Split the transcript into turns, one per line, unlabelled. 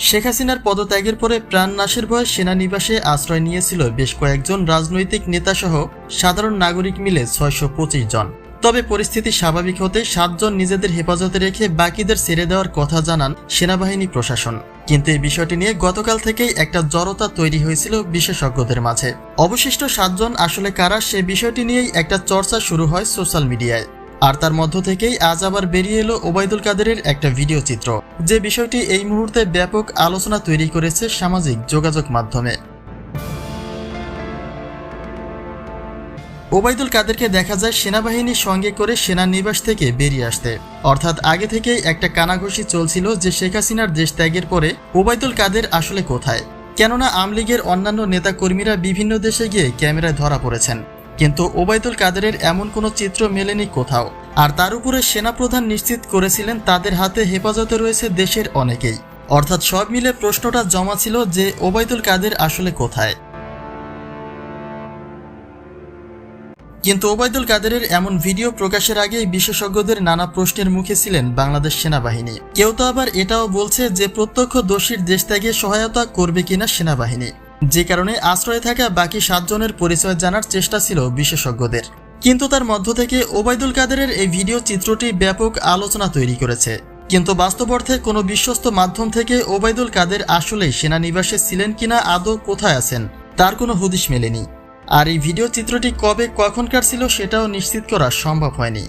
শেখ হাসিনার পদত্যাগের পরে প্রাণ প্রাণনাশের ভয়ে সেনানিবাসে আশ্রয় নিয়েছিল বেশ কয়েকজন রাজনৈতিক নেতাসহ সাধারণ নাগরিক মিলে ছয়শো পঁচিশ জন। তবে পরিস্থিতি স্বাভাবিক হতে সাতজন নিজেদের হেফাজতে রেখে বাকিদের ছেড়ে দেওয়ার কথা জানান সেনাবাহিনী প্রশাসন। কিন্তু এই বিষয়টি নিয়ে গতকাল থেকেই একটা জড়তা তৈরি হয়েছিল বিশেষজ্ঞদের মাঝে। অবশিষ্ট সাতজন আসলে কারা সে বিষয়টি নিয়েই একটা চর্চা শুরু হয় সোশ্যাল মিডিয়ায়। আর তার মধ্য থেকেই আজ আবার বেরিয়ে এলো ওবায়দুল কাদেরের একটা ভিডিও চিত্র, যে বিষয়টি এই মুহূর্তে ব্যাপক আলোচনা তৈরি করেছে সামাজিক যোগাযোগ মাধ্যমে। ওবায়দুল কাদেরকে দেখা যায় সেনাবাহিনীর সঙ্গে করে সেনানিবাস থেকে বেরিয়ে আসতে। অর্থাৎ আগে থেকেই একটা কানাঘুষি চলছিল যে শেখ হাসিনার দেশ ত্যাগের পরে ওবায়দুল কাদের আসলে কোথায়? কেননা আমলীগের অন্যান্য নেতাকর্মীরা বিভিন্ন দেশে গিয়ে ক্যামেরায় ধরা পড়েছেন। কিন্তু ওবায়দুল কাদেরের এমন কোনো চিত্র মেলেনি কোথাও। আর তার উপরে সেনাপ্রধান নিশ্চিত করেছিলেন তাদের হাতে হেফাজতে রয়েছে দেশের অনেকেই। অর্থাৎ সব মিলে প্রশ্নটা জমা ছিল যে ওবায়দুল কাদের আসলে কোথায়। কিন্তু ওবায়দুল কাদেরের এমন ভিডিও প্রকাশের আগেই বিশেষজ্ঞদের নানা প্রশ্নের মুখে ছিলেন বাংলাদেশ সেনাবাহিনী। কেউ তো আবার এটাও বলছে যে প্রত্যক্ষ দোষীর দেশ ত্যাগে সহায়তা করবে কিনা সেনাবাহিনী। যে কারণে আশ্রয়ে থাকা বাকি সাতজনের পরিচয় জানার চেষ্টা ছিল বিশেষজ্ঞদের। কিন্তু তার মধ্য থেকে ওবায়দুল কাদেরের এই ভিডিও চিত্রটি ব্যাপক আলোচনা তৈরি করেছে। কিন্তু বাস্তব অর্থে কোনো বিশ্বস্ত মাধ্যম থেকে ওবায়দুল কাদের আসলেই সেনানিবাসে ছিলেন কিনা আদৌ কোথায় আছেন, তার কোনো হদিশ মেলেনি। আর এই ভিডিও চিত্রটি কবে কখনকার ছিল সেটাও নিশ্চিত করা সম্ভব হয়নি।